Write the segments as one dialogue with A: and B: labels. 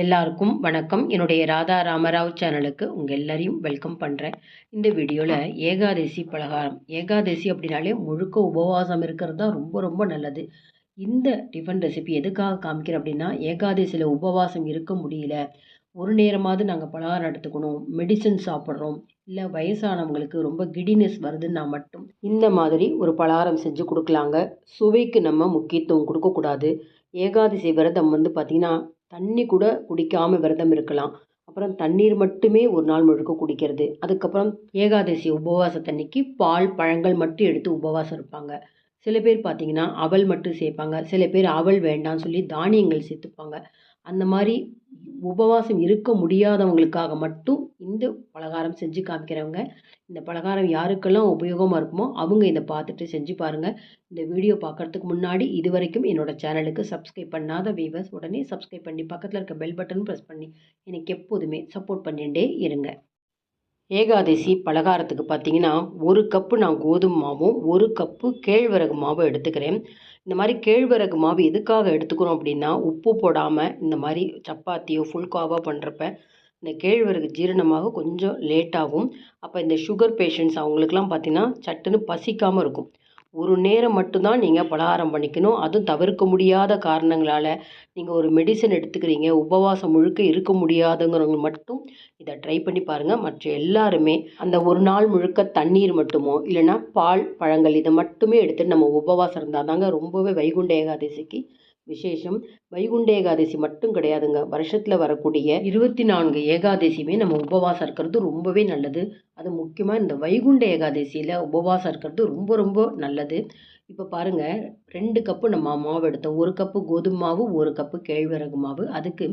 A: எல்லாருக்கும் வணக்கம். என்னுடைய ராதா ராமராவ் சேனலுக்கு உங்கள் எல்லாரையும் வெல்கம் பண்ணுறேன் இந்த வீடியோவில் ஏகாதசி பலகாரம். ஏகாதசி அப்படின்னாலே முழுக்க உபவாசம் இருக்கிறது தான் ரொம்ப ரொம்ப நல்லது. இந்த டிஃபன் ரெசிபி எதுக்காக காமிக்கிறேன் அப்படின்னா ஏகாதசியில் உபவாசம் இருக்க முடியல. ஒரு நேரமாவது நாங்கள் பலகாரம் எடுத்துக்கணும் மெடிசன் சாப்பிட்றோம். இல்லை வயசானவங்களுக்கு ரொம்ப கிடினஸ் வருதுன்னா மட்டும் இந்த மாதிரி ஒரு பலகாரம் செஞ்சு கொடுக்கலாங்க. சுவைக்கு நம்ம முக்கியத்துவம் கொடுக்கக்கூடாது. ஏகாதசி விரதம் வந்து பார்த்திங்கன்னா தண்ணி கூட குடிக்காமல் விரதம் இருக்கலாம். அப்புறம் தண்ணீர் மட்டுமே ஒரு நாள் முழுக்க குடிக்கிறது. அதுக்கப்புறம் ஏகாதசி உபவாசத்தன்னைக்கு பால் பழங்கள் மட்டும் எடுத்து உபவாசம் இருப்பாங்க. சில பேர் பார்த்தீங்கன்னா அவல் மட்டும் சேர்ப்பாங்க. சில பேர் அவல் வேண்டாம்னு சொல்லி தானியங்கள் சேர்த்துப்பாங்க. அந்த மாதிரி உபவாசம் இருக்க முடியாதவங்களுக்காக மட்டும் இந்த பலகாரம் செஞ்சு காமிக்கிறவங்க இந்த பலகாரம் யாருக்கெல்லாம் உபயோகமாக இருக்குமோ அவங்க இதை பார்த்துட்டு செஞ்சு பாருங்கள் இந்த வீடியோ பார்க்குறதுக்கு முன்னாடி இது வரைக்கும் என்னோடய சேனலுக்கு சப்ஸ்கிரைப் பண்ணாத வீவர்ஸ் உடனே சப்ஸ்கிரைப் பண்ணி பக்கத்தில் இருக்க பெல் பட்டன் ப்ரெஸ் பண்ணி எனக்கு எப்போதுமே சப்போர்ட் பண்ணிகிட்டே இருங்க. ஏகாதசி பலகாரத்துக்கு பார்த்தீங்கன்னா ஒரு கப்பு நான் கோதுமை மாவும் ஒரு கப்பு கேழ்வரகு மாவும் எடுத்துக்கிறேன். இந்த மாதிரி கேழ்வரகு மாவு எதுக்காக எடுத்துக்கிறோம் அப்படின்னா உப்பு போடாமல் இந்த மாதிரி சப்பாத்தியோ ஃபுல்காவோ பண்ணுறப்ப இந்த கேழ்வரகு ஜீரணமாக கொஞ்சம் லேட்டாகும். அப்போ இந்த சுகர் பேஷண்ட்ஸ் அவங்களுக்குலாம் பார்த்திங்கன்னா சட்டுன்னு பசிக்காமல் இருக்கும். ஒரு நேரம் மட்டும்தான் நீங்கள் பலகாரம் பண்ணிக்கணும். அதுவும் தவிர்க்க முடியாத காரணங்களால் நீங்கள் ஒரு மெடிசன் எடுத்துக்கிறீங்க. உபவாசம் முழுக்க இருக்க முடியாதுங்கிறவங்க மட்டும் இதை ட்ரை பண்ணி பாருங்கள் மற்ற எல்லாருமே அந்த ஒரு நாள் முழுக்க தண்ணீர் மட்டுமோ இல்லைன்னா பால் பழங்கள் இதை மட்டுமே எடுத்து நம்ம உபவாசம் இருந்தால் தாங்க ரொம்பவே வைகுண்ட ஏகாதசிக்கு விசேஷம் வைகுண்ட ஏகாதசி மட்டும் கிடையாதுங்க. வருஷத்தில் வரக்கூடிய இருபத்தி நான்கு ஏகாதசியுமே நம்ம உபவாசம் இருக்கிறது ரொம்பவே நல்லது. அது முக்கியமாக இந்த வைகுண்ட ஏகாதசியில் உபவாசம் இருக்கிறது ரொம்ப ரொம்ப நல்லது. இப்போ பாருங்கள் ரெண்டு கப்பு நம்ம மாவு எடுத்தோம். ஒரு கப்பு கோதுமை மாவு ஒரு கப்பு கேழ்வரகு மாவு. அதுக்கு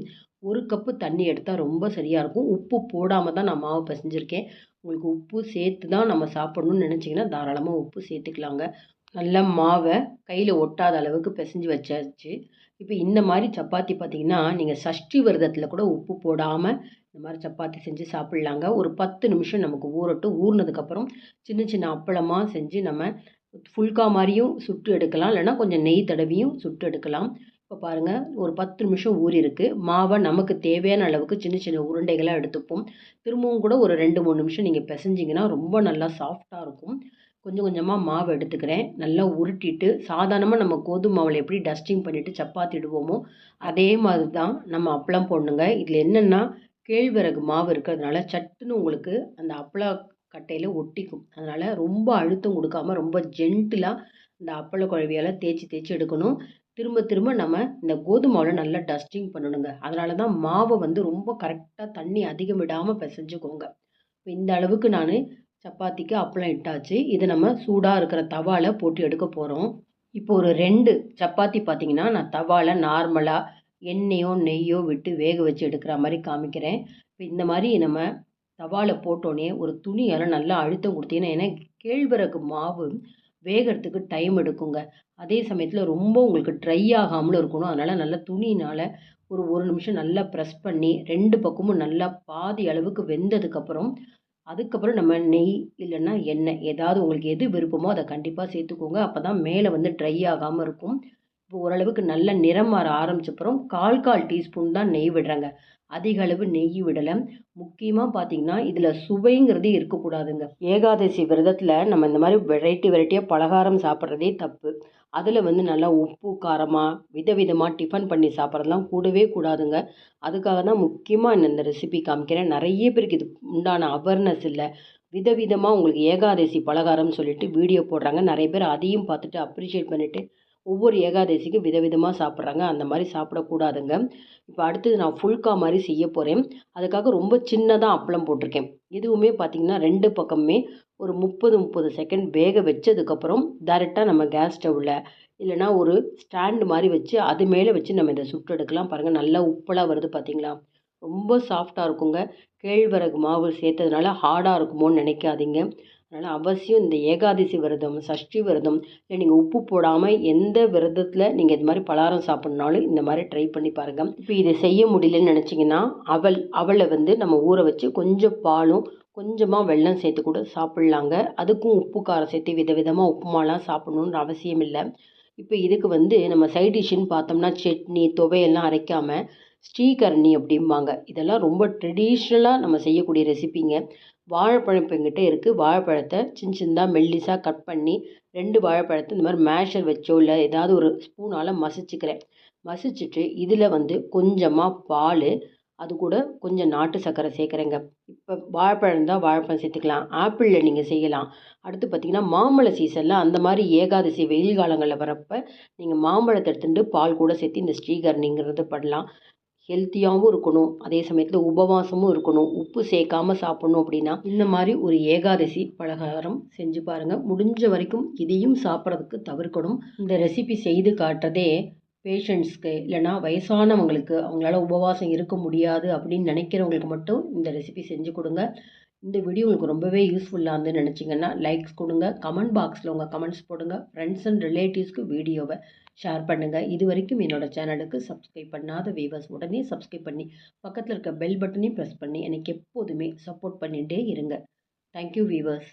A: ஒரு கப்பு தண்ணி எடுத்தால் ரொம்ப சரியாக இருக்கும். உப்பு போடாமல் தான் நான் மாவு பிசைஞ்சிருக்கேன். உங்களுக்கு உப்பு சேர்த்து தான் நம்ம சாப்பிட்ணுன்னு நினச்சிங்கன்னா தாராளமாக உப்பு சேர்த்துக்கலாங்க. நல்லா மாவை கையில் ஒட்டாத அளவுக்கு பிசைஞ்சு வச்சாச்சு. இப்போ இந்த மாதிரி சப்பாத்தி பார்த்திங்கன்னா நீங்கள் சஷ்டி விரதத்தில் கூட உப்பு போடாமல் இந்த மாதிரி சப்பாத்தி செஞ்சு சாப்பிட்லாங்க. ஒரு பத்து நிமிஷம் நமக்கு ஊறட்டும் ஊறினதுக்கப்புறம் சின்ன சின்ன அப்பளமாக செஞ்சு நம்ம ஃபுல்கா மாதிரியும் சுட்டு எடுக்கலாம். இல்லைனா கொஞ்சம் நெய் தடவியும் சுட்டு எடுக்கலாம். இப்போ பாருங்கள் ஒரு பத்து நிமிஷம் ஊறிருக்கு மாவை நமக்கு தேவையான அளவுக்கு சின்ன சின்ன உருண்டைகளாக எடுத்துப்போம். திரும்பவும் கூட ஒரு ரெண்டு மூணு நிமிஷம் நீங்கள் பிசைஞ்சிங்கன்னா ரொம்ப நல்லா சாஃப்டாக இருக்கும். கொஞ்சம் கொஞ்சமாக மாவு எடுத்துக்கிறேன். நல்லா உருட்டிட்டு சாதாரணமாக நம்ம கோதுமை மாவில் எப்படி டஸ்டிங் பண்ணிவிட்டு சப்பாத்தி இடுவோமோ அதே மாதிரி தான் நம்ம அப்பளம் போடணுங்க. இதில் என்னென்னா கேழ்வரகு மாவு இருக்கிறதுனால சட்டுன்னு உங்களுக்கு அந்த அப்பள கட்டையில் ஒட்டிக்கும். அதனால் ரொம்ப அழுத்தம் கொடுக்காம ரொம்ப ஜென்டிலாக இந்த அப்பள குழவியால் தேய்ச்சி தேய்ச்சி எடுக்கணும். திரும்ப திரும்ப நம்ம இந்த கோதுமாவில் நல்லா டஸ்டிங் பண்ணணுங்க. அதனால தான் மாவை வந்து ரொம்ப கரெக்டாக தண்ணி அதிகம் விடாமல் பிசைஞ்சுக்கோங்க. இப்போ இந்த அளவுக்கு நான் சப்பாத்திக்கு அப்பளம் இட்டாச்சு. இதை நம்ம சூடாக இருக்கிற தவாவில் போட்டு எடுக்க போகிறோம் இப்போ ஒரு ரெண்டு சப்பாத்தி பார்த்திங்கன்னா நான் தவாவில் நார்மலாக எண்ணெயோ நெய்யோ விட்டு வேக வச்சு எடுக்கிற மாதிரி காமிக்கிறேன். இப்போ இந்த மாதிரி நம்ம தவாவில் போட்டோன்னே ஒரு துணியால் நல்லா அழுத்தம் கொடுத்தீங்கன்னா ஏன்னா கேழ்வரகு மாவு வேகிறதுக்கு டைம் எடுக்குங்க. அதே சமயத்தில் ரொம்ப உங்களுக்கு ட்ரை ஆகாமலும் இருக்கணும். அதனால் நல்லா துணினால் ஒரு ஒரு நிமிஷம் நல்லா ப்ரெஸ் பண்ணி ரெண்டு பக்கமும் நல்லா பாதி அளவுக்கு வெந்ததுக்கப்புறம் அதுக்கப்புறம் நம்ம நெய் இல்லைன்னா எண்ணெய். ஏதாவது உங்களுக்கு எது விருப்பமோ அதை கண்டிப்பாக சேர்த்துக்கோங்க. அப்போ தான் மேலே வந்து ட்ரை ஆகாமல் இருக்கும். இப்போ ஓரளவுக்கு நல்ல நிறம் மாற ஆரம்பிச்சப்புறம் கால் கால் டீஸ்பூன் தான் நெய் விடுறாங்க. அதிக அளவு நெய் விடலை. முக்கியமாக பார்த்தீங்கன்னா இதில் சுவைங்கிறது இருக்கக்கூடாதுங்க. ஏகாதசி விரதத்தில் நம்ம இந்த மாதிரி வெரைட்டி வெரைட்டியாக பலகாரம் சாப்பிட்றதே தப்பு. அதில் வந்து நல்லா உப்பு காரமாக விதவிதமாக டிஃபன் பண்ணி சாப்பிட்றதுலாம் கூடவே கூடாதுங்க. அதுக்காக தான் முக்கியமாக இந்த ரெசிபி காமிக்கிறேன். நிறைய பேருக்கு இது உண்டான அவேர்னஸ் இல்லை. விதவிதமாக உங்களுக்கு ஏகாதசி பலகாரம்னு சொல்லிட்டு வீடியோ போடுறாங்க. நிறைய பேர் அதையும் பார்த்துட்டு அப்ரிஷியேட் பண்ணிவிட்டு ஒவ்வொரு ஏகாதசிக்கும் விதவிதமாக சாப்பிட்றாங்க. அந்த மாதிரி சாப்பிடக்கூடாதுங்க. இப்போ அடுத்தது நான் ஃபுல்கா மாதிரி செய்ய போகிறேன் அதுக்காக ரொம்ப சின்னதாக அப்பளம் போட்டிருக்கேன். இதுவுமே பார்த்திங்கன்னா ரெண்டு பக்கமுமே ஒரு முப்பது முப்பது செகண்ட் வேக வச்சதுக்கப்புறம் டேரெக்டாக நம்ம கேஸ் ஸ்டவ்வில் இல்லைனா ஒரு ஸ்டாண்டு மாதிரி வச்சு அது மேலே வச்சு நம்ம இதை சுட்டு எடுக்கலாம். பாருங்கள் நல்லா உப்பலாக வருது பார்த்திங்களா ரொம்ப சாஃப்டாக இருக்குங்க. கேழ்வரகு மாவு சேர்த்ததுனால ஹார்டாக இருக்குமோன்னு நினைக்காதீங்க. அதனால் அவசியம் இந்த ஏகாதசி விரதம் சஷ்டி விரதம் இல்லை நீங்கள் உப்பு போடாமல் எந்த விரதத்தில் நீங்கள் இது மாதிரி பலகாரம் சாப்பிட்னாலும் இந்த மாதிரி ட்ரை பண்ணி பாருங்கள் இப்போ இதை செய்ய முடியலன்னு நினச்சிங்கன்னா அவல் அவளை வந்து நம்ம ஊற வச்சு கொஞ்சம் பாலும் கொஞ்சமாக வெள்ளம் சேர்த்து கூட சாப்பிட்லாங்க. அதுக்கும் உப்பு காரம் சேர்த்து விதவிதமாக உப்புமாலாம் சாப்பிட்ணுன்ற அவசியம் இல்லை. இப்போ இதுக்கு வந்து நம்ம சைட் டிஷ்ஷுன்னு பார்த்தோம்னா சட்னி துவையெல்லாம் அரைக்காமல் ஸ்ரீகரணி அப்படிம்பாங்க. இதெல்லாம் ரொம்ப ட்ரெடிஷ்னலாக நம்ம செய்யக்கூடிய ரெசிபிங்க வாழைப்பழம் இப்போ எங்கிட்ட இருக்குது வாழைப்பழத்தை சின்ன சின்னதாக மெல்லிசாக கட் பண்ணி ரெண்டு வாழைப்பழத்தை இந்த மாதிரி மேஷர் வச்சோ இல்லை ஏதாவது ஒரு ஸ்பூனால் மசிச்சுக்கிறேன். மசிச்சுட்டு இதில் வந்து கொஞ்சமாக பால் அது கூட கொஞ்சம் நாட்டு சர்க்கரை சேர்க்குறேங்க. இப்போ வாழைப்பழம் இருந்தால் வாழைப்பழம் சேர்த்துக்கலாம். ஆப்பிளில் நீங்கள் செய்யலாம். அடுத்து பார்த்திங்கன்னா மாம்பழ சீசனில் அந்த மாதிரி ஏகாதசி வெயில் காலங்களில் வரப்போ நீங்கள் மாம்பழத்தை எடுத்துட்டு பால் கூட சேர்த்து இந்த ஸ்ரீகரணிங்கிறது பண்ணலாம். ஹெல்த்தியாகவும் இருக்கணும். அதே சமயத்தில் உபவாசமும் இருக்கணும். உப்பு சேர்க்காம சாப்பிட்ணும் அப்படின்னா இந்த மாதிரி ஒரு ஏகாதசி பலகாரம் செஞ்சு பாருங்கள் முடிஞ்ச வரைக்கும் இதையும் சாப்பிட்றதுக்கு தவிர்க்கணும். இந்த ரெசிபி செய்து காட்டுறதே பேஷண்ட்ஸ்க்கு இல்லைனா வயசானவங்களுக்கு அவங்களால உபவாசம் இருக்க முடியாது அப்படின்னு நினைக்கிறவங்களுக்கு மட்டும் இந்த ரெசிபி செஞ்சு கொடுங்க. இந்த வீடியோ உங்களுக்கு ரொம்பவே யூஸ்ஃபுல்லாக இருந்து நினச்சிங்கன்னா லைக்ஸ் கொடுங்க. கமெண்ட் பாக்ஸில் உங்கள் கமெண்ட்ஸ் போடுங்க. ஃப்ரெண்ட்ஸ் அண்ட் ரிலேட்டிவ்ஸ்க்கு வீடியோவை ஷேர் பண்ணுங்கள் இது வரைக்கும் என்னோடய சேனலுக்கு சப்ஸ்கிரைப் பண்ணாத வீவர்ஸ் உடனே சப்ஸ்கிரைப் பண்ணி பக்கத்தில் இருக்க பெல் பட்டனையும் ப்ரெஸ் பண்ணி எனக்கு எப்போதுமே சப்போர்ட் பண்ணிகிட்டே இருங்க. Thank you viewers